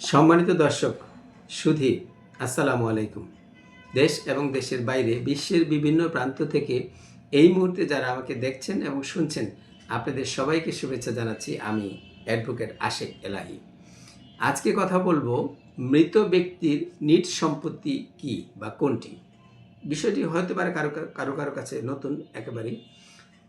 সম্মানিত দর্শক, সুধী, আসসালামু আলাইকুম। দেশ এবং দেশের বাইরে, বিশ্বের বিভিন্ন প্রান্ত থেকে এই মুহূর্তে যারা আমাকে দেখছেন এবং শুনছেন, আপনাদের সবাইকে শুভেচ্ছা জানাচ্ছি। আমি অ্যাডভোকেট আশেক এলাহি। আজকে কথা বলব, মৃত ব্যক্তির নিট সম্পত্তি কি বা কোনটি? বিষয়টি হতে পারে কারও কারও কারও কাছে নতুন একেবারেই।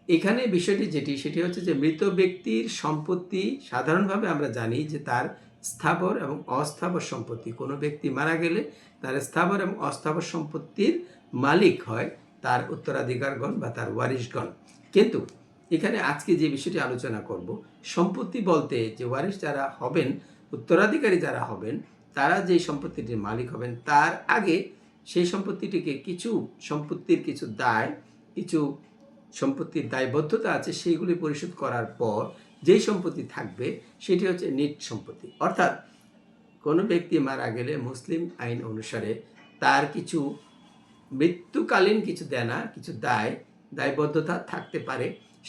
এখানে বিষয়টি যেটি, সেটি হচ্ছে যে মৃত ব্যক্তির সম্পত্তি সাধারণভাবে আমরা জানি যে তার স্থাবর এবং অস্থাবর সম্পত্তি। কোনো ব্যক্তি মারা গেলে তার স্থাবর এবং অস্থাবর সম্পত্তির মালিক হয় তার উত্তরাধিকারগণ বা তার ওয়ারিশগণ। কিন্তু এখানে আজকে যে বিষয়টি আলোচনা করব, সম্পত্তি বলতে যে ওয়ারিশ যারা হবেন, উত্তরাধিকারী যারা হবেন, তারা যে সম্পত্তিটির মালিক হবেন, তার আগে সেই সম্পত্তিটিকে কিছু সম্পত্তির কিছু দায়, কিছু সম্পত্তির দায়বদ্ধতা আছে, সেইগুলি পরিশোধ করার পর যেই সম্পত্তি থাকবে, সেটি হচ্ছে নিট সম্পত্তি। অর্থাৎ কোনো ব্যক্তি মারা গেলে মুসলিম আইন অনুসারে তার কিছু মৃত্যুকালীন কিছু দেনা, কিছু দায়, দায়বদ্ধতা থাকতে পারে।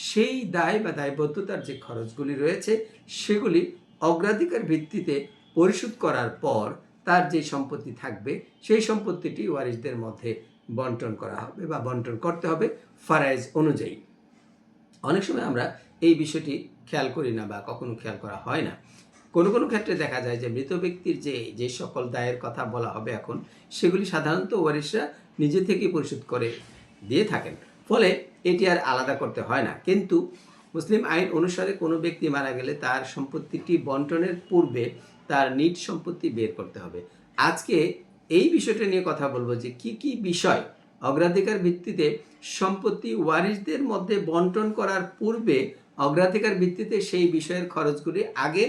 সেই দায় বা দায়বদ্ধতার যে খরচগুলি রয়েছে, সেগুলি অগ্রাধিকার ভিত্তিতে পরিশোধ করার পর তার যে সম্পত্তি থাকবে, সেই সম্পত্তিটি ওয়ারিসদের মধ্যে বন্টন করা হবে বা বন্টন করতে হবে ফারাইজ অনুযায়ী। অনেক সময় আমরা এই বিষয়টি খেয়াল করি না বা কখনো খেয়াল করা হয় না। কোনো কোনো ক্ষেত্রে দেখা যায় যে মৃত ব্যক্তির যে যে সকল দায়ের কথা বলা হবে এখন, সেগুলি সাধারণত ওয়ারিশরা নিজে থেকেই পরিশোধ করে দিয়ে থাকেন। ফলে এটি আর আলাদা করতে হয় না। কিন্তু মুসলিম আইন অনুসারে কোনো ব্যক্তি মারা গেলে তার সম্পত্তিটি বন্টনের পূর্বে তার নিট সম্পত্তি বের করতে হবে। আজকে এই বিষয়টা নিয়ে কথা বলব যে কি কি বিষয় অগ্রাধিকার ভিত্তিতে সম্পত্তি ওয়ারিশদের মধ্যে বন্টন করার পূর্বে অগ্রাধিকার ভিত্তিতে সেই বিষয়ের খরচগুলি আগে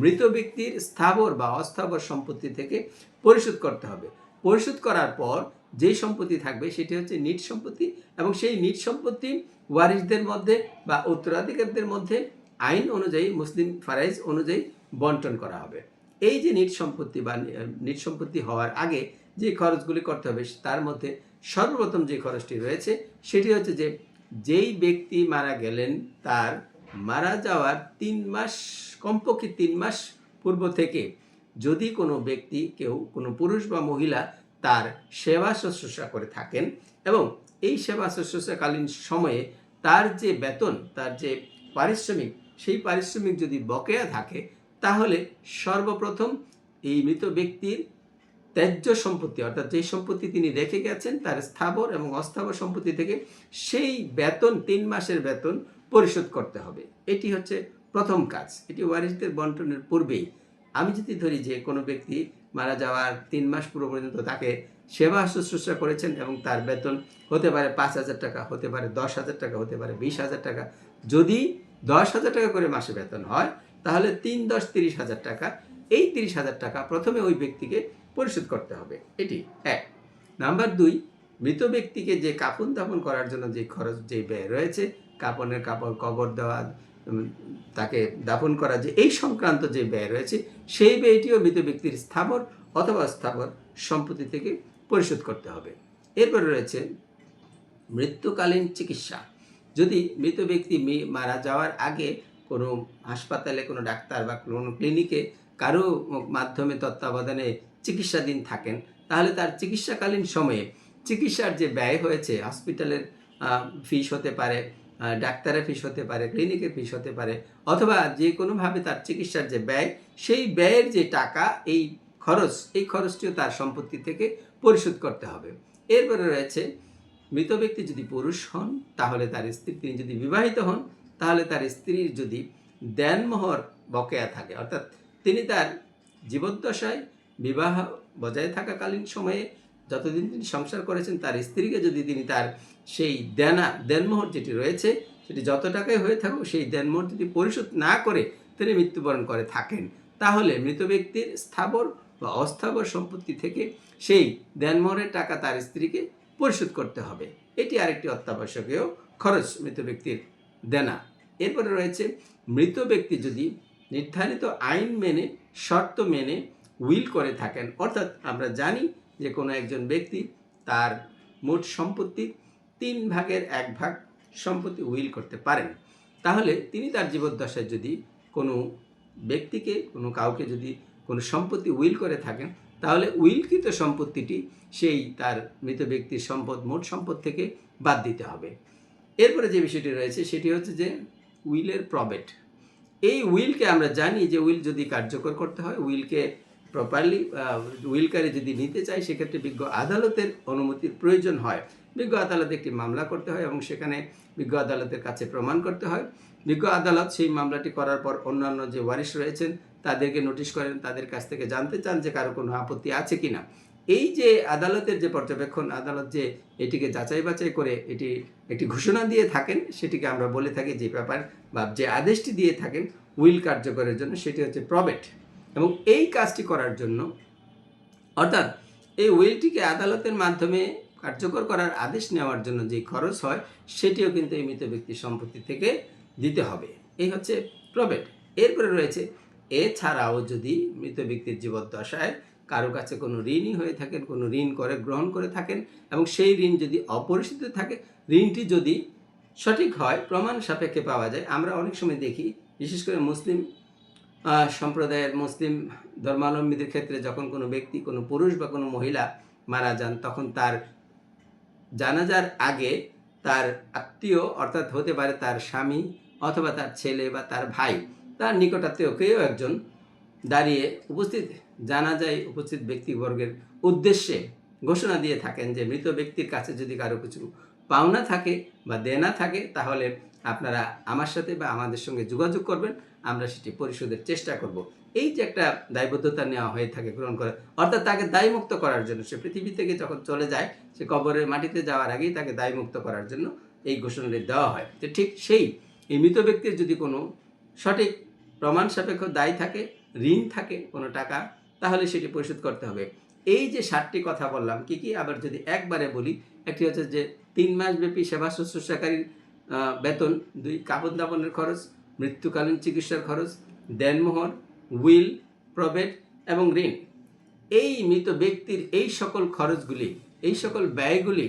মৃত ব্যক্তির স্থাবর বা অস্থাবর সম্পত্তি থেকে পরিশোধ করতে হবে। পরিশোধ করার পর যেই সম্পত্তি থাকবে সেটি হচ্ছে নিট সম্পত্তি এবং সেই নিট সম্পত্তি ওয়ারিশদের মধ্যে বা উত্তরাধিকারদের মধ্যে আইন অনুযায়ী, মুসলিম ফারাইজ অনুযায়ী বন্টন করা হবে। এই যে নিট সম্পত্তি বা নিট সম্পত্তি হওয়ার আগে যে খরচগুলি করতে হবে, তার মধ্যে সর্বপ্রথম যে খরচটি রয়েছে সেটি হচ্ছে যে যেই ব্যক্তি মারা গেলেন, তার মারা যাওয়ার তিন মাস, কমপক্ষে তিন মাস পূর্ব থেকে যদি কোনো ব্যক্তি, কেউ কোনো পুরুষ বা মহিলা তার সেবা শুশ্রূষা করে থাকেন এবং এই সেবা শুশ্রূষাকালীন সময়ে তার যে বেতন, তার যে পারিশ্রমিক, সেই পারিশ্রমিক যদি বকেয়া থাকে, তাহলে সর্বপ্রথম এই মৃত ব্যক্তির ত্যায্য সম্পত্তি, অর্থাৎ যে সম্পত্তি তিনি রেখে গেছেন, তার স্থাবর এবং অস্থাবর সম্পত্তি থেকে সেই বেতন, তিন মাসের বেতন পরিশোধ করতে হবে। এটি হচ্ছে প্রথম কাজ। এটি ওয়ারিশদের বন্টনের পূর্বেই। আমি যদি ধরি যে কোনো ব্যক্তি মারা যাওয়ার তিন মাস পূর্ব পর্যন্ত তাকে সেবা শুশ্রূষা করেছেন এবং তার বেতন হতে পারে পাঁচ হাজার টাকা, হতে পারে দশ হাজার টাকা, হতে পারে বিশ হাজার টাকা। যদি দশ হাজার টাকা করে মাসে বেতন হয়, তাহলে তিন দশ তিরিশ হাজার টাকা। এই তিরিশ হাজার টাকা প্রথমে ওই ব্যক্তিকে পরিশোধ করতে হবে। এটি এক। নাম্বার দুই, মৃত ব্যক্তিকে যে কাপন দাপন করার জন্য যে খরচ, যে ব্যয় রয়েছে কাপনের কাপড়, কবর দেওয়া তাকে দাপন করা যে এই সংক্রান্ত যে ব্যয় রয়েছে, সেই ব্যয়টিও মৃত ব্যক্তির স্থাবর অথবা স্থাবর সম্পত্তি থেকে পরিশোধ করতে হবে। এরপরে রয়েছে মৃত্যুকালীন চিকিৎসা। যদি মৃত ব্যক্তি মারা যাওয়ার আগে কোনো হাসপাতালে, কোনো ডাক্তার বা কোনো ক্লিনিকে কারও মাধ্যমে তত্ত্বাবধানে চিকিৎসাধীন থাকেন, তাহলে তার চিকিৎসাকালীন সময়ে চিকিৎসার যে ব্যয় হয়েছে, হসপিটালের ফিস হতে পারে ডাক্তারের ফিস হতে পারে, ক্লিনিকের ফিস হতে পারে, অথবা যে কোনোভাবে তার চিকিৎসার যে ব্যয়, সেই ব্যয়ের যে টাকা, এই খরচ, এই খরচটিও তার সম্পত্তি থেকে পরিশোধ করতে হবে। এরপরে রয়েছে, মৃত ব্যক্তি যদি পুরুষ হন, তাহলে তার স্ত্রী, তিনি যদি বিবাহিত হন, তাহলে তার স্ত্রীর যদি দেনমোহর বকেয়া থাকে, অর্থাৎ তিনি তার জীবদ্দশায় বিবাহ বজায় থাকাকালীন সময়ে যতদিন তিনি সংসার করেছেন, তার স্ত্রীকে যদি তিনি তার সেই দেনা, দেনমোহর যেটি রয়েছে, সেটি যত টাকায় হয়ে থাকুক, সেই দেনমোহর যদি পরিশোধ না করে তিনি মৃত্যুবরণ করে থাকেন, তাহলে মৃত ব্যক্তির স্থাবর বা অস্থাবর সম্পত্তি থেকে সেই দেনমোহরের টাকা তার স্ত্রীকে পরিশোধ করতে হবে। এটি আরেকটি অত্যাবশ্যকীয় খরচ মৃত ব্যক্তির দেনা। এরপরে রয়েছে, মৃত ব্যক্তি যদি নির্ধারিত আইন মেনে, শর্ত মেনে উইল করে থাকেন, অর্থাৎ আমরা জানি যে কোনো একজন ব্যক্তি তার মোট সম্পত্তি তিন ভাগের এক ভাগ সম্পত্তি উইল করতে পারেন। তাহলে তিনি তার জীবদ্দশায় যদি কোনো ব্যক্তিকে, কোনো কাউকে যদি কোনো সম্পত্তি উইল করে থাকেন, তাহলে উইলকৃত সম্পত্তিটি সেই তার মৃত ব্যক্তির সম্পদ, মোট সম্পদ থেকে বাদ দিতে হবে। এরপরে যে বিষয়টি রয়েছে সেটি হচ্ছে যে উইলের প্রবেট। এই উইলকে আমরা জানি যে উইল যদি কার্যকর করতে হয়, উইলকে প্রপারলি উইলকারী যদি নিতে চায়, সেক্ষেত্রে বিজ্ঞ আদালতের অনুমতির প্রয়োজন হয়। বিজ্ঞ আদালতে একটি মামলা করতে হয় এবং সেখানে বিজ্ঞ আদালতের কাছে প্রমাণ করতে হয়। বিজ্ঞ আদালত সেই মামলাটি করার পর অন্যান্য যে ওয়ারিশ রয়েছেন, তাদেরকে নোটিশ করেন, তাদের কাছ থেকে জানতে চান যে কারও কোনো আপত্তি আছে কিনা। এই যে আদালতের যে পর্যবেক্ষণ, আদালত যে এটিকে যাচাই বাছাই করে এটি একটি ঘোষণা দিয়ে থাকেন, সেটিকে আমরা বলে থাকি যে ব্যাপার বা যে আদেশটি দিয়ে থাকেন, উইল কার্যকরের জন্য সেটি হচ্ছে প্রবেট। এবং এই কাজটি করার জন্য, অর্থাৎ এই উইলটিকে আদালতের মাধ্যমে কার্যকর করার আদেশ নেওয়ার জন্য যে খরচ হয়, সেটিও কিন্তু এই মৃত ব্যক্তির সম্পত্তি থেকে দিতে হবে। এই হচ্ছে প্রবেট এরপরে রয়েছে, এছাড়াও যদি মৃত ব্যক্তির জীবদ্দশায় কারও কাছে কোনো ঋণই হয়ে থাকেন, কোনো ঋণ করে, গ্রহণ করে থাকেন এবং সেই ঋণ যদি অপরিচিত থাকে, ঋণটি যদি সঠিক হয়, প্রমাণ সাপেক্ষে পাওয়া যায়। আমরা অনেক সময় দেখি, বিশেষ করে মুসলিম সম্প্রদায়ের মুসলিম ধর্মাবলম্বীদের ক্ষেত্রে যখন কোনো ব্যক্তি, কোনো পুরুষ বা কোনো মহিলা মারা যান, তখন তার জানাজার আগে তার আত্মীয়, অর্থাৎ হতে পারে তার স্বামী অথবা তার ছেলে বা তার ভাই, তার নিকটাত্মীয় কেউ একজন দাঁড়িয়ে উপস্থিত, জানাজায় উপস্থিত ব্যক্তিবর্গের উদ্দেশ্যে ঘোষণা দিয়ে থাকেন যে মৃত ব্যক্তির কাছে যদি কারও কিছু পাওনা থাকে বা দেনা থাকে, তাহলে আপনারা আমার সাথে বা আমাদের সঙ্গে যোগাযোগ করবেন। আমরা সেটি পরিশোধের চেষ্টা করব। এই যে একটা দায়বদ্ধতা নেওয়া হয়ে থাকে গ্রহণ করে, অর্থাৎ তাকে দায়মুক্ত করার জন্য, সে পৃথিবী থেকে যখন চলে যায়, সে কবরের মাটিতে যাওয়ার আগেই তাকে দায়মুক্ত করার জন্য এই ঘোষণাটি দেওয়া হয় তো ঠিক সেই, এই মৃত ব্যক্তির যদি কোনো সঠিক প্রমাণ সাপেক্ষ দায় থাকে, ঋণ থাকে কোনো টাকা, তাহলে সেটি পরিশোধ করতে হবে। এই যে ষাটটি কথা বললাম, কি কি? আবার যদি একবারে বলি, একটি হচ্ছে যে তিন মাসব্যাপী সেবা শুশ্রূষাকারীর বেতন, দুই কাপড় দাপনের খরচ মৃত্যুকালীন চিকিৎসার খরচ, দেনমোহর, উইল, প্রবেট এবং ঋণ। এই মৃত ব্যক্তির এই সকল খরচগুলি, এই সকল ব্যয়গুলি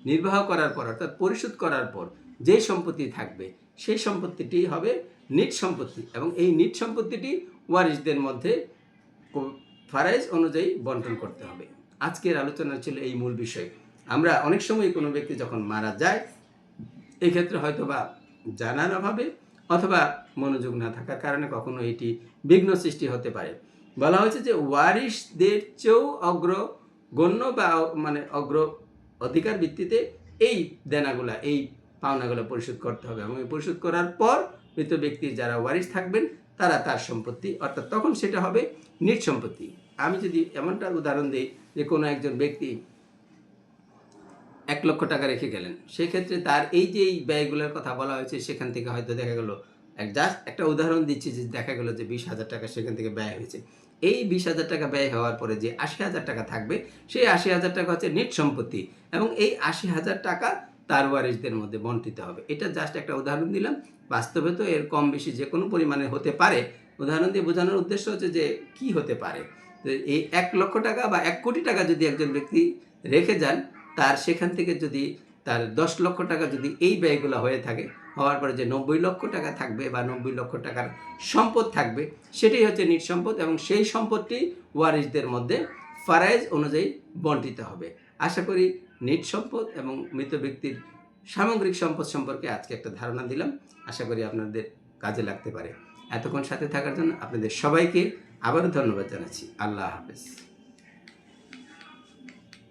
নির্বাহ করার পর, অর্থাৎ পরিশোধ করার পর, যে সম্পত্তি থাকবে, সেই সম্পত্তিটি হবে নিট সম্পত্তি এবং এই নিট সম্পত্তিটি ওয়ারিশদের মধ্যে ফারাইজ অনুযায়ী বন্টন করতে হবে। আজকের আলোচনা ছিল এই মূল বিষয়। আমরা অনেক সময় কোনো ব্যক্তি যখন মারা যায়, এক্ষেত্রে হয়তো বা জানার অভাবে অথবা মনোযোগ না থাকার কারণে কখনো এটি বিঘ্ন সৃষ্টি হতে পারে। বলা হয়েছে যে ওয়ারিশদের চেয়েও অগ্র গণ্য বা মানে অগ্র অধিকার ভিত্তিতে এই দেনাগুলা, এই পাওনাগুলো পরিশোধ করতে হবে এবং পরিশোধ করার পর মৃত ব্যক্তির যারা ওয়ারিশ থাকবেন, তারা তার সম্পত্তি, অর্থাৎ তখন সেটা হবে নিট সম্পত্তি। আমি যদি এমনটা উদাহরণ দিই যে কোনো একজন ব্যক্তি এক লক্ষ টাকা রেখে গেলেন। সেক্ষেত্রে তার এই যে এই ব্যয়গুলোর কথা বলা হয়েছে, সেখান থেকে হয়তো দেখা গেল জাস্ট একটা উদাহরণ দিচ্ছি যে দেখা গেল যে বিশ হাজার টাকা সেখান থেকে ব্যয় হয়েছে। এই বিশ হাজার টাকা ব্যয় হওয়ার পরে যে আশি হাজার টাকা থাকবে, সেই আশি হাজার টাকা হচ্ছে নেট সম্পত্তি এবং এই আশি হাজার টাকা তার ওয়ারিশদের মধ্যে বন্টিত হবে। এটা জাস্ট একটা উদাহরণ দিলাম। বাস্তবে তো এর কম বেশি যে কোনো পরিমাণে হতে পারে। উদাহরণ দিয়ে বোঝানোর উদ্দেশ্য হচ্ছে যে কি হতে পারে? এই এক লক্ষ টাকা বা এক কোটি টাকা যদি একজন ব্যক্তি রেখে যান তার সেখান থেকে যদি তার দশ লক্ষ টাকা যদি এই ব্যয়গুলো হয়ে থাকে, হওয়ার পরে যে নব্বই লক্ষ টাকা থাকবে বা নব্বই লক্ষ টাকার সম্পদ থাকবে, সেটাই হচ্ছে নিট সম্পদ এবং সেই সম্পদটি ওয়ারিশদের মধ্যে ফারাইজ অনুযায়ী বন্টিত হবে। আশা করি নিট সম্পদ এবং মৃত ব্যক্তির সামগ্রিক সম্পদ সম্পর্কে আজকে একটা ধারণা দিলাম। আশা করি আপনাদের কাজে লাগতে পারে। এতক্ষণ সাথে থাকার জন্য আপনাদের সবাইকে আবারও ধন্যবাদ জানাচ্ছি। আল্লাহ হাফেজ।